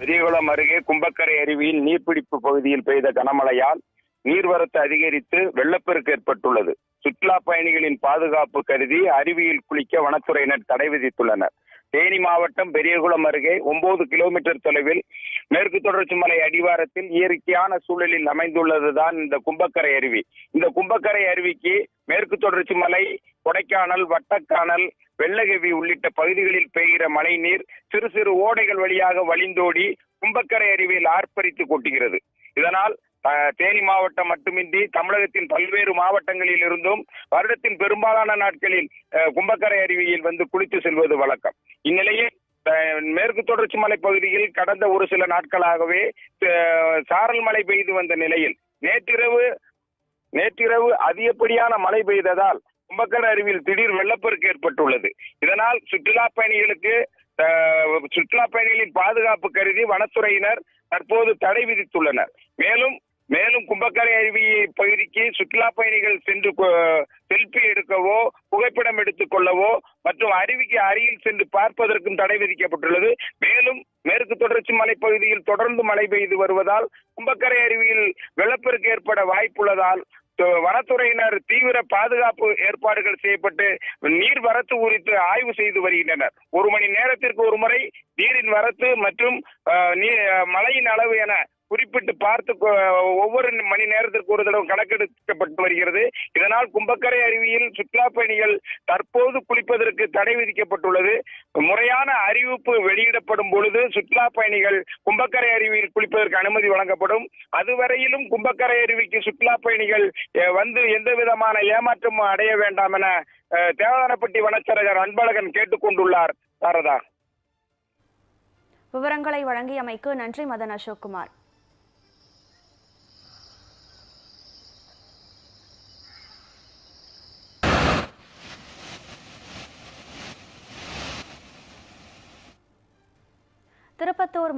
பெரியகுளம் அருகே கும்பக்கரை அருவியின் நீர்பிடிப்பு பகுதியில் பெய்த கனமழையால் நீர்வரத்து அதிகரித்து வெள்ளப்பெருக்கு ஏற்பட்டுள்ளது. சுற்றுலா பயணிகளின் பாதுகாப்பு கருதி அருவியில் குளிக்க வனத்துறையினர் தடை விதித்துள்ளனர். தேனி மாவட்டம் பெரியகுளம் அருகே ஒன்பது கிலோமீட்டர் தொலைவில் மேற்கு தொடர்ச்சி மலை அடிவாரத்தில் இயற்கையான சூழலில் அமைந்துள்ளதுதான் இந்த கும்பக்கரை அருவி. இந்த கும்பக்கரை அருவிக்கு மேற்கு தொடர்ச்சி மலை கொடைக்கானல் வட்டக்கானல் வெள்ளகவி உள்ளிட்ட பகுதிகளில் பெய்கிற மழை நீர் சிறு சிறு ஓடைகள் வழியாக வழிந்தோடி கும்பக்கரை அருவியில் ஆர்ப்பரித்து கொட்டுகிறது. இதனால் தேனி மாவட்டம் மட்டுமின்றி தமிழகத்தின் பல்வேறு மாவட்டங்களில் இருந்தும் வருடத்தின் பெரும்பாலான நாட்களில் அஹ், கும்பக்கரை அருவியில் வந்து குளித்து செல்வது வழக்கம். இந்நிலையில் அஹ், மேற்கு தொடர்ச்சி மலை பகுதியில் கடந்த ஒரு சில நாட்களாகவே சாரல் மழை பெய்து வந்த நிலையில் நேற்றிரவு நேற்றிரவு அதிகப்படியான மழை பெய்ததால் கம்பக்கட அருவியில் திடீர் வெள்ளப்பெருக்கு ஏற்பட்டுள்ளது. இதனால் சுற்றுலா பயணிகளுக்கு சுற்றுலா பயணிகளின் பாதுகாப்பு கருதி வனத்துறையினர் தற்போது தடை விதித்துள்ளனர். மேலும் மேலும் கும்பக்கரை அருவி பகுதிக்கு சுற்றுலா பயணிகள் சென்று கொ- செல்ஃபி எடுக்கவோ புகைப்படம் எடுத்துக் கொள்ளவோ மற்றும் அருவிக்கு அருகில் சென்று பார்ப்பதற்கும் தடை விதிக்கப்பட்டுள்ளது. மேலும் மேற்கு தொடர்ச்சி மலைப்பகுதியில் தொடர்ந்து மழை பெய்து வருவதால் கும்பக்கரை அருவியில் வெள்ளப்பெருக்கு ஏற்பட வாய்ப்புள்ளதால் வனத்துறையினர் தீவிர பாதுகாப்பு ஏற்பாடுகள் செய்யப்பட்டு நீர் வரத்து குறித்து ஆய்வு செய்து வருகின்றனர். ஒரு மணி நேரத்திற்கு ஒரு முறை நீரின் வரத்து மற்றும் அஹ், மழையின் அளவு என குறிப்பிட்டு பார்த்து ஒவ்வொரு மணி நேரத்திற்கு ஒரு தடவை கணக்கெடுக்கப்பட்டு வருகிறது. இதனால் கும்பக்கரை அருவியில் சுற்றுலா பயணிகள் தற்போது குளிப்பதற்கு தடை விதிக்கப்பட்டுள்ளது. முறையான அறிவிப்பு வெளியிடப்படும் பொழுது சுற்றுலா பயணிகள் கும்பக்கரை அருவியில் குளிப்பதற்கு அனுமதி வழங்கப்படும். அதுவரையிலும் கும்பக்கரை அருவிக்கு சுற்றுலா பயணிகள் வந்து எந்த விதமான ஏமாற்றமும் அடைய வேண்டாம் என தேவதானப்பட்டி வனச்சரகர் அன்பழகன் கேட்டுக்கொண்டுள்ளார். சாரதா. விவரங்களை வழங்கியமைக்கு நன்றி மதன் அசோக்குமார். திருப்பத்தூர்